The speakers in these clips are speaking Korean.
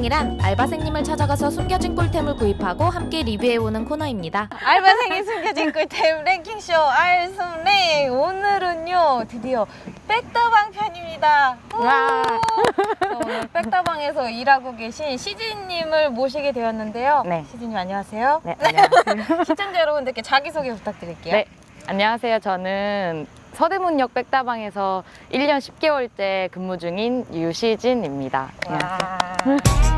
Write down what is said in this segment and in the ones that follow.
알숨랭이란 알바생님을 찾아가서 숨겨진 꿀템을 구입하고 함께 리뷰해오는 코너입니다. 알바생이 숨겨진 꿀템 랭킹쇼 알숨랭 오늘은요 드디어 백다방 편입니다 와. 자, 오늘 백다방에서 일하고 계신 시진님을 모시게 되었는데요 네. 시진님 안녕하세요 네, 안녕하세요. 시청자 여러분들께 자기소개 부탁드릴게요 네, 안녕하세요. 저는 서대문역 백다방에서 1년 10개월째 근무 중인 유시진입니다. 안녕하세요.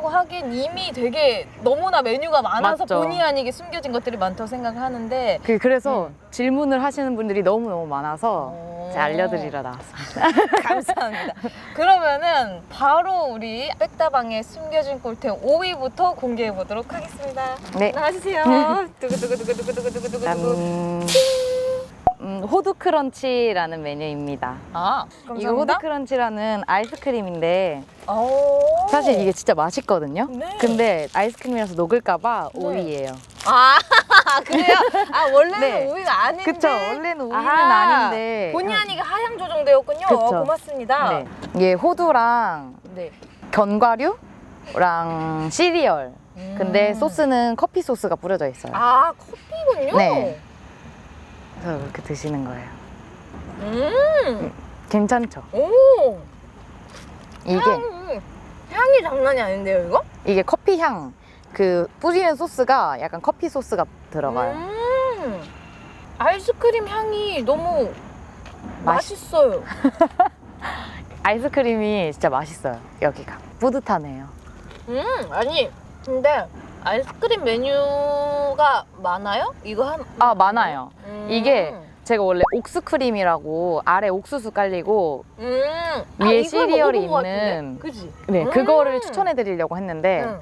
꿀템이라고 하기엔 이미 되게 너무나 메뉴가 많아서 맞죠. 본의 아니게 숨겨진 것들이 많다고 생각을 하는데 그, 그래서 질문을 하시는 분들이 너무너무 많아서 오. 제가 알려드리러 나왔습니다. 감사합니다. 그러면은 바로 우리 백다방의 숨겨진 꿀템 5위부터 공개해 보도록 하겠습니다. 네. 나와주세요. 두구두구두구두구두구두구두구. 음, 음, 호두 크런치라는 메뉴입니다. 아, 이거 호두 크런치라는 아이스크림인데 오. 사실 이게 진짜 맛있거든요. 네. 근데 아이스크림이라서 녹을까봐 네. 5위예요. 아 그래요? 아 원래는 네. 5위가 아닌데. 그쵸? 원래는 5위는 아하. 아닌데. 본의 아니게 하향 조정되었군요. 그쵸. 고맙습니다. 네. 이게 호두랑 네. 견과류랑 시리얼. 근데 음. 소스는 커피 소스가 뿌려져 있어요. 아 커피군요. 네. 그래서 그렇게 드시는 거예요. 음. 괜찮죠? 오. 이게 향이, 향이 장난이 아닌데요, 이거? 이게 커피 향. 그 뿌리는 소스가 약간 커피 소스가 들어가요. 음. 아이스크림 향이 너무 맛- 맛있어요. 아이스크림이 진짜 맛있어요. 여기가 뿌듯하네요. 음, 아니, 근데 아이스크림 메뉴가 많아요? 이거 한. 아 많아요. 음. 이게 제가 원래 옥수 크림이라고 아래 옥수수 깔리고 음. 위에 이걸 시리얼이 먹어본 것 같은데? 있는 그지? 네 음. 그거를 추천해 드리려고 했는데 응.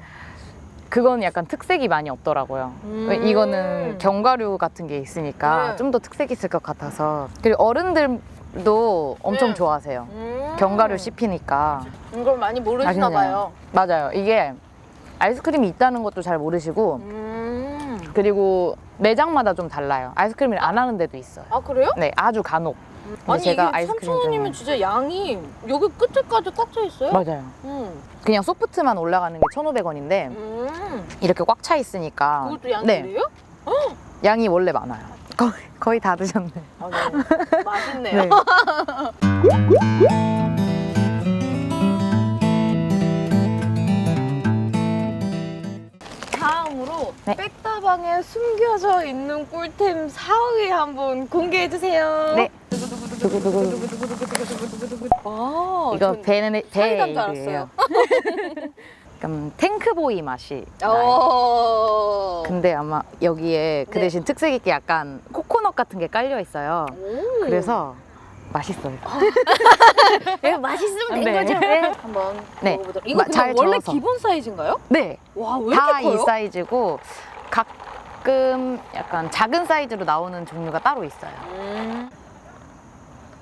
그건 약간 특색이 많이 없더라고요. 음. 이거는 견과류 같은 게 있으니까 네. 좀 더 특색 있을 것 같아서 그리고 어른들도 엄청 네. 좋아하세요. 음. 견과류 씹히니까 이걸 많이 모르시나 봐요. 맞아요. 이게 아이스크림이 있다는 것도 잘 모르시고 음. 그리고 매장마다 좀 달라요. 아이스크림을 안 하는 데도 있어요. 아, 그래요? 네, 아주 간혹. 근데 아니, 제가 이게 아이스크림 3,000원이면 좀- 진짜 양이 여기 끝에까지 꽉 차 있어요? 맞아요. 음. 그냥 소프트만 올라가는 게 1,500원인데 음. 이렇게 꽉 차 있으니까 그것도 양이 네, 그래요? 양이 원래 많아요. 거의, 거의 다 드셨네. 아, 네. 맛있네요. 네. 네. 백다방에 숨겨져 있는 꿀템 4위 한번 공개해 주세요. 네. 아, 이거 전 배는 사이다인 줄 배예요. 약간 탱크보이 맛이 나요. 어. 근데 아마 여기에 그 네. 대신 특색 있게 약간 코코넛 같은 게 깔려 있어요. 오. 그래서 맛있어요. 네, 맛있으면 된 네. 거죠. 네. 한번 네. 먹어보도록. 이거 마- 근데 잘 원래 저어서. 기본 사이즈인가요? 네, 와, 왜 이렇게 다이 커요? 사이즈고 가끔 약간 작은 사이즈로 나오는 종류가 따로 있어요. 음.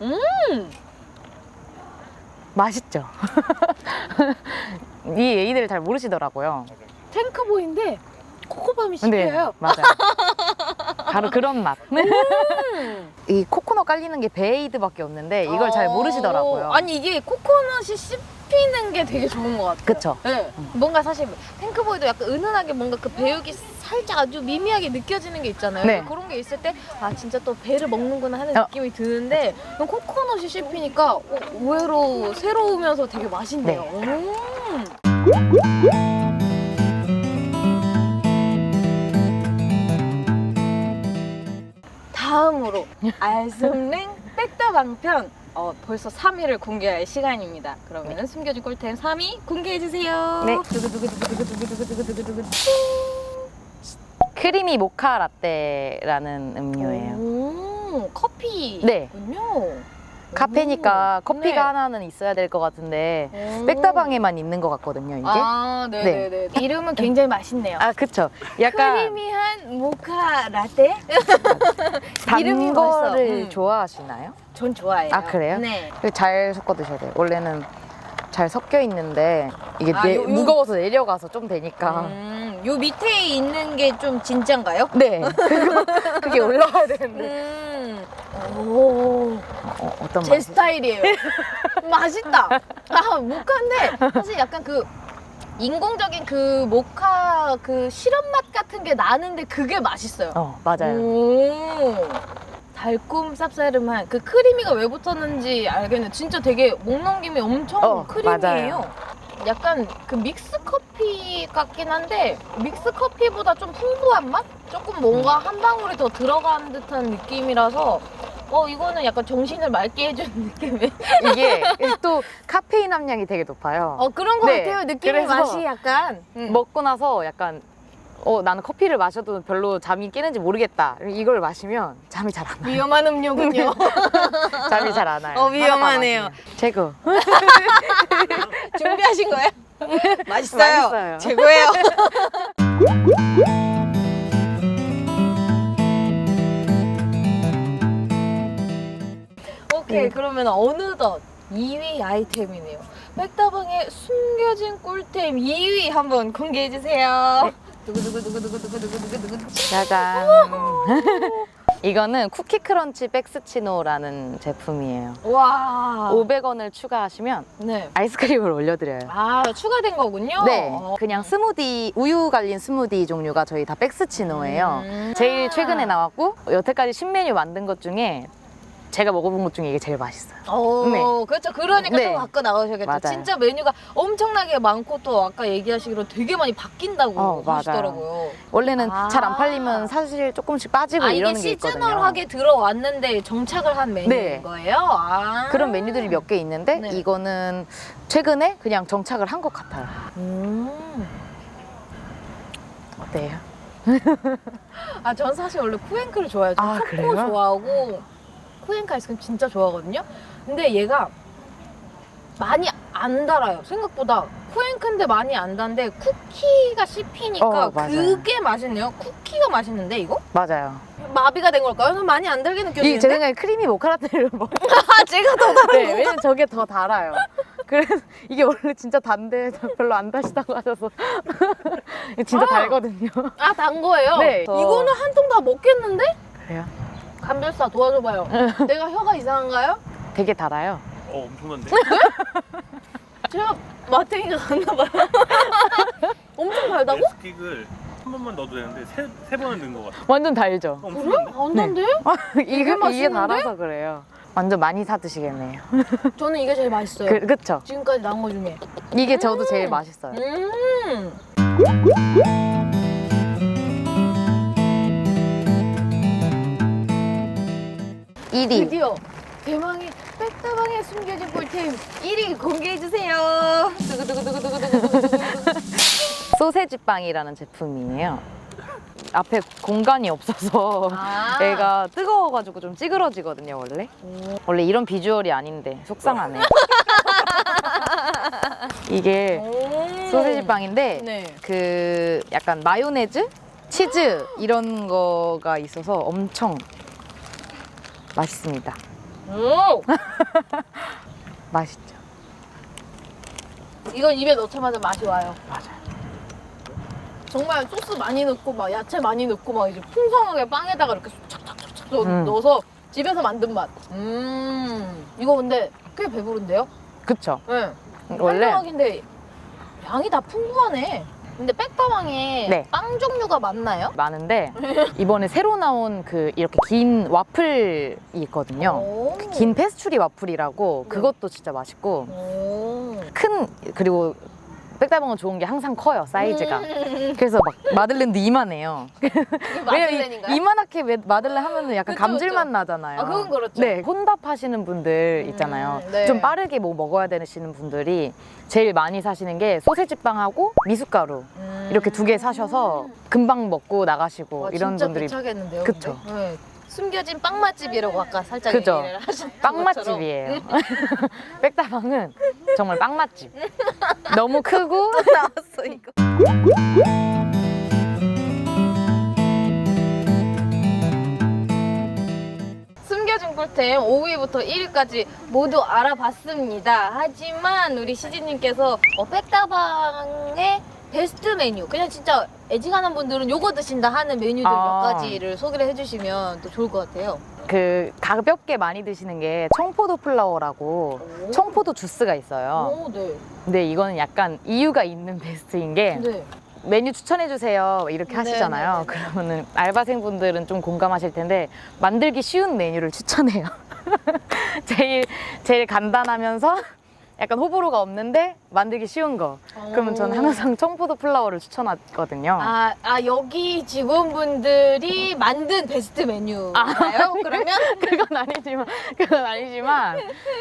음. 맛있죠? 이 A들을 잘 모르시더라고요. 탱크보인데 코코밤이 씹혀요. 맞아요. 바로 그런 맛. 음. 이 코코넛 깔리는 게 베이드밖에 없는데 이걸 잘 어. 모르시더라고요. 아니 이게 코코넛이 씹히는 게 되게 좋은 것 같아요. 그쵸? 네. 뭔가 사실 탱크보이도 약간 은은하게 뭔가 그 배육이 살짝 아주 미미하게 느껴지는 게 있잖아요. 네. 그런 게 있을 때 아 진짜 또 배를 먹는구나 하는 어. 느낌이 드는데 이건 코코넛이 씹히니까 어, 의외로 새로우면서 되게 맛있네요. 음. 다음으로 알숨랭 백다방편 어, 벌써 3위를 공개할 시간입니다. 그러면 숨겨진 꿀템 3위 공개해 주세요. 네. 두구두구두구두구두구두구두구두구. 크리미 모카 라떼라는 음료예요. 오, 커피군요. 네. 카페니까 오, 커피가 네. 하나는 있어야 될 것 같은데 오. 백다방에만 있는 것 같거든요, 이게. 아, 네네네. 이름은 굉장히 맛있네요. 아, 그쵸. 약간 크리미한 모카 라떼? 단 이름이 거를. 음. 좋아하시나요? 전 좋아해요. 아, 그래요? 네. 이거 잘 섞어 드셔야 돼요. 원래는 잘 섞여 있는데 이게 아, 내- 요- 요- 무거워서 내려가서 좀 되니까. 음, 요 밑에 있는 게 좀 진짠가요? 네. 그게 올라와야 되는데. 음. 오. 어, 어떤 제 맛이? 스타일이에요. 맛있다. 아, 모카인데 사실 약간 그 인공적인 그 모카 그 시럽 맛 같은 게 나는데 그게 맛있어요. 어, 맞아요. 오. 달콤 쌉싸름한 그 크리미가 왜 붙었는지 알겠네. 진짜 되게 목 넘김이 엄청 어, 크리미해요. 약간 그 믹스 커피 같긴 한데 믹스 커피보다 좀 풍부한 맛? 조금 뭔가 한 방울이 더 들어간 듯한 느낌이라서 어 이거는 약간 정신을 맑게 해주는 느낌이. 이게 또 카페인 함량이 되게 높아요. 어 그런 것 네, 같아요. 느낌의 그래서 맛이 약간. 음. 먹고 나서 약간 어 나는 커피를 마셔도 별로 잠이 깨는지 모르겠다. 이걸 마시면 잠이 잘 안 와요. 위험한 음료군요. 잠이 잘 안 와요. 어, 위험하네요. 하나 더 마시면. 최고. 준비하신 거예요? 맛있어요. 맛있어요. 최고예요. 네, 오케이 그러면 어느덧 2위 아이템이네요. 백다방의 숨겨진 꿀템 2위 한번 공개해 주세요. 짜잔. 이거는 쿠키 크런치 백스치노라는 제품이에요. 와. 500원을 추가하시면 네. 아이스크림을 올려드려요. 아 추가된 거군요. 네, 그냥 스무디 우유 갈린 스무디 종류가 저희 다 백스치노예요. 음. 제일 최근에 아. 나왔고 여태까지 신메뉴 만든 것 중에 제가 먹어본 것 중에 이게 제일 맛있어요. 어, 네. 그렇죠. 그러니까 네. 또 갖고 나오셔야겠죠. 맞아요. 진짜 메뉴가 엄청나게 많고 또 아까 얘기하시기로 되게 많이 바뀐다고 어. 하시더라고요. 원래는 아. 잘 안 팔리면 사실 조금씩 빠지고 아, 이게 이러는 게 있거든요. 시즈널하게 들어왔는데 정착을 한 메뉴인 네. 거예요? 아. 그런 메뉴들이 몇 개 있는데 네. 이거는 최근에 그냥 정착을 한 것 같아요. 음. 어때요? 아, 전 사실 원래 쿠앤크를 좋아해요. 저 아, 초코 그래요? 좋아하고 쿠앤크 아이스크림 진짜 좋아하거든요. 근데 얘가 많이 안 달아요. 생각보다 쿠앤크인데 많이 안 단데 쿠키가 씹히니까 어, 맞아요. 그게 맛있네요. 쿠키가 맛있는데 이거? 맞아요. 마비가 된 걸까요? 저는 많이 안 달게 이 제 느껴지는데. 생각에 크리미 모카라떼를 먹. 아, 제가 더 달아요. 네, 왜냐면 저게 더 달아요. 그래서 이게 원래 진짜 단데 별로 안 다시다고 하셔서 진짜 아. 달거든요. 아, 단 거예요? 네. 이거는 한 통 다 먹겠는데? 그래요? 감별사 도와줘봐요. 내가 혀가 이상한가요? 되게 달아요. 어 엄청난데. 제가 마탱이가 갔나 봐요. 엄청 달다고? 에스킥을 한 번만 넣어도 되는데 세, 세 번은 넣은 것 같아. 완전 달죠. 그래? 엄청난데? 안 단데? 이게 이게 맛있는데? 달아서 그래요. 완전 많이 사 드시겠네요. 저는 이게 제일 맛있어요. 그, 그쵸? 지금까지 나온 거 중에. 이게 저도 제일 맛있어요. 음. 1위. 드디어 대망의 백다방에 숨겨진 꿀템 1위 공개해주세요. 두구두구두구두구두구두구. 소세지 빵이라는 제품이에요. 앞에 공간이 없어서 아. 애가 뜨거워가지고 좀 찌그러지거든요, 원래. 원래 이런 비주얼이 아닌데 속상하네. 이게 오. 소세지 빵인데 네. 그 약간 마요네즈, 치즈 이런 거가 있어서 엄청 맛있습니다. 오. 맛있죠. 이건 입에 넣자마자 맛이 와요. 맞아요. 정말 소스 많이 넣고 막 야채 많이 넣고 막 이제 풍성하게 빵에다가 이렇게 착착착착 넣- 음. 넣어서 집에서 만든 맛. 음. 이거 근데 꽤 배부른데요? 그쵸? 네. 원래 한정학인데 양이 다 풍부하네. 근데 백다방에 네. 빵 종류가 많나요? 많은데 이번에 새로 나온 그 이렇게 긴 와플이 있거든요. 오. 긴 페스츄리 와플이라고 네. 그것도 진짜 맛있고 오. 큰 그리고 백다방은 좋은 게 항상 커요 사이즈가. 음. 그래서 막 마들렌도 이만해요. 왜냐면 마들렌인가요? 이- 이만하게 왜 마들렌 하면은 약간 그쵸, 감질맛 그쵸. 나잖아요. 아, 그건 그렇죠. 네, 혼밥하시는 분들 있잖아요. 음, 네. 좀 빠르게 뭐 먹어야 되시는 분들이 제일 많이 사시는 게 소세지 빵하고 미숫가루 음. 이렇게 두 개 사셔서 금방 먹고 나가시고 와, 이런 진짜 분들이 배차겠는데요. 그쵸. 근데? 네. 숨겨진 빵 맛집이라고 아까 살짝 그죠. 얘기를 빵 것처럼. 맛집이에요. 백다방은 정말 빵 맛집. 너무 크고 나왔어 이거. 숨겨진 꿀템 5위부터 1위까지 모두 알아봤습니다. 하지만 우리 시진님께서 어, 백다방에 베스트 메뉴 그냥 진짜 애지간한 분들은 요거 드신다 하는 메뉴들 아. 몇 가지를 소개를 해주시면 또 좋을 것 같아요. 그 가볍게 많이 드시는 게 청포도 플라워라고 청포도 주스가 있어요. 오, 네. 근데 이거는 약간 이유가 있는 베스트인 게 네. 메뉴 추천해 주세요 이렇게 네, 하시잖아요. 네, 네, 네. 그러면은 알바생 분들은 좀 공감하실 텐데 만들기 쉬운 메뉴를 추천해요. 제일 제일 간단하면서 약간 호불호가 없는데 만들기 쉬운 거. 그러면 저는 항상 청포도 플라워를 추천하거든요. 아, 아 여기 직원분들이 만든 베스트 메뉴인가요? 그러면 그건 아니지만 그건 아니지만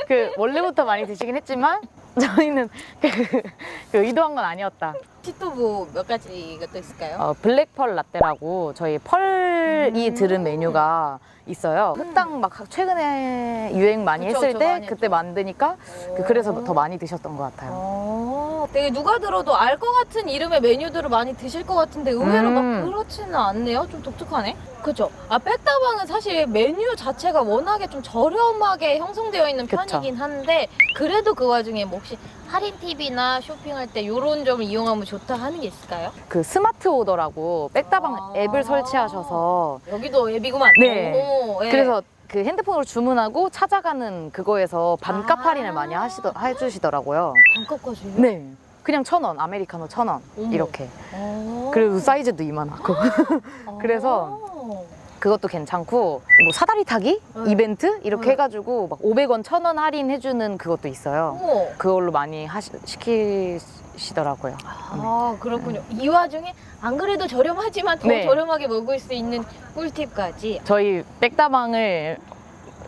그 원래부터 많이 드시긴 했지만 저희는 그, 그 의도한 건 아니었다. 티토브 몇 가지가 또 있을까요? 어, 블랙펄 라떼라고 저희 펄이 음. 들은 메뉴가 있어요. 흑당 막 최근에 유행 많이 그쵸, 했을 그쵸, 때 많이 그때 했죠. 만드니까 그- 그래서 더 많이 드셨던 것 같아요. 어, 되게 누가 들어도 알 것 같은 이름의 메뉴들을 많이 드실 것 같은데 의외로 음. 막 그렇지는 않네요. 좀 독특하네. 그렇죠. 아 백다방은 사실 메뉴 자체가 워낙에 좀 저렴하게 형성되어 있는 그쵸. 편이긴 한데 그래도 그 와중에 뭐 혹시 할인 팁이나 쇼핑할 때 이런 점을 이용하면 좋다 하는 게 있을까요? 그 스마트 오더라고 백다방 아. 앱을 설치하셔서 여기도 앱이구만. 네. 오, 예. 그래서 그 핸드폰으로 주문하고 찾아가는 그거에서 반값 아. 할인을 많이 하시더, 해주시더라고요. 반값까지. 네. 그냥 천 원, 아메리카노 천 원 어머. 이렇게. 어. 그리고 사이즈도 이만하고. 그래서 어. 그것도 괜찮고 뭐 사다리 타기 네. 이벤트 이렇게 네. 해가지고 막 500원, 1000원 할인해주는 그것도 있어요. 어머. 그걸로 많이 하시, 시키 시더라고요. 아 그렇군요. 이 와중에 안 그래도 저렴하지만 더 네. 저렴하게 먹을 수 있는 꿀팁까지. 저희 백다방을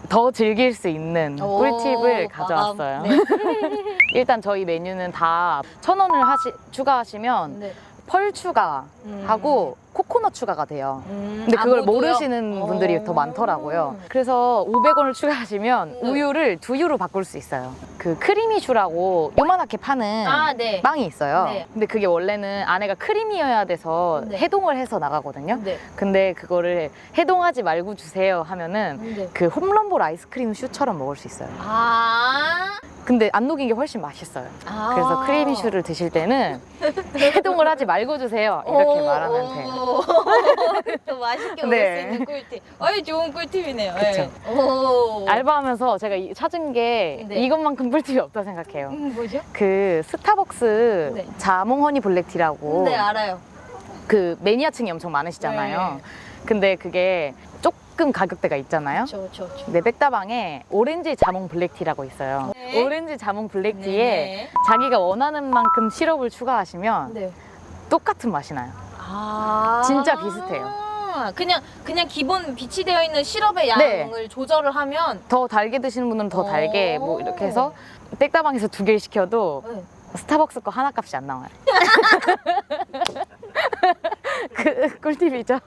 더 즐길 수 있는 오, 꿀팁을 마감. 가져왔어요. 네. 일단 저희 메뉴는 다 천 원을 하시, 추가하시면 네. 펄 추가하고 코코넛 추가가 돼요. 음, 근데 아, 그걸 모두요? 모르시는 분들이 어. 더 많더라고요. 그래서 500원을 추가하시면 네. 우유를 두유로 바꿀 수 있어요. 그 크리미슈라고 요만하게 파는 아 네. 빵이 있어요. 네. 근데 그게 원래는 안에가 크림이어야 돼서 네. 해동을 해서 나가거든요. 네. 근데 그거를 해동하지 말고 주세요 하면은 네. 그 홈런볼 아이스크림 슈처럼 먹을 수 있어요. 아. 근데 안 녹인 게 훨씬 맛있어요. 아. 그래서 크리미슈를 드실 때는 해동을 하지 말고 주세요. 이렇게 오, 말하면 돼요. 오. 더 맛있게 먹을 네. 수 있는 꿀팁. 어이 좋은 꿀팁이네요. 그쵸. 예. 오. 알바하면서 제가 이- 찾은 게 네. 이것만큼 꿀팁이 없다 생각해요. 음, 뭐죠? 그 스타벅스 네. 자몽 허니 블랙티라고 네 알아요. 그 매니아층이 엄청 많으시잖아요. 네. 근데 그게 조금 가격대가 있잖아요. 저 저 저. 근데 백다방에 오렌지 자몽 블랙티라고 있어요. 네. 오렌지 자몽 블랙티에 네. 자기가 원하는 만큼 시럽을 추가하시면 네. 똑같은 맛이 나요. 아. 진짜 비슷해요. 그냥 그냥 기본 비치 되어 있는 시럽의 네. 양을 조절을 하면 더 달게 드시는 분들은 더 달게 뭐 이렇게 해서 백다방에서 두 개를 시켜도 네. 스타벅스 거 하나 값이 안 나와요. 그 꿀팁이죠.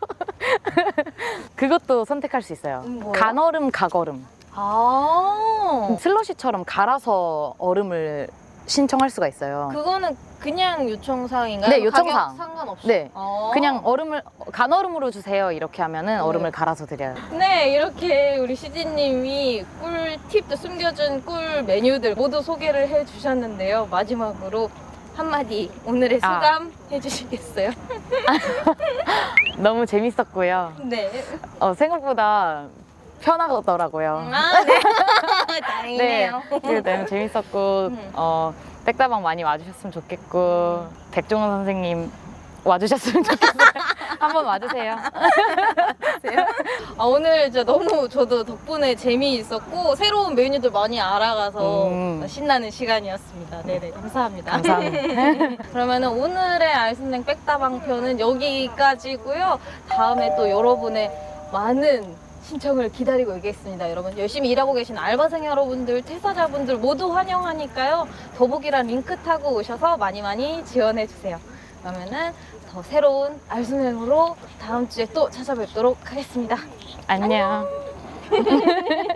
그것도 선택할 수 있어요. 음, 뭐요? 간얼음, 가거름. 아. 슬러시처럼 갈아서 얼음을 신청할 수가 있어요. 그거는 그냥 요청사항인가요? 네, 요청사항. 가격 상관없이. 네. 아. 그냥 얼음을 간 얼음으로 주세요. 이렇게 하면은 네. 얼음을 갈아서 드려요. 네, 이렇게 우리 시진님이 꿀팁도 숨겨진 꿀 메뉴들 모두 소개를 해 주셨는데요. 마지막으로 한마디 오늘의 아. 소감 해주시겠어요? 너무 재밌었고요. 네. 어, 생각보다 편하더라고요. 아, 네. 다행이네요. 네, 너무 재밌었고 음. 어, 백다방 많이 와주셨으면 좋겠고 백종원 선생님 와주셨으면 좋겠어요. 한번 와주세요. 아, 오늘 진짜 너무 저도 덕분에 재미있었고 새로운 메뉴들 많이 알아가서 음. 신나는 시간이었습니다. 네네, 감사합니다. 감사합니다. 그러면 오늘의 알순행 백다방 편은 여기까지고요. 다음에 또 여러분의 많은 신청을 기다리고 있겠습니다. 여러분 열심히 일하고 계신 알바생 여러분들, 퇴사자분들 모두 환영하니까요. 더보기란 링크 타고 오셔서 많이 많이 지원해 주세요. 그러면은 더 새로운 알순행으로 다음 주에 또 찾아뵙도록 하겠습니다. 안녕.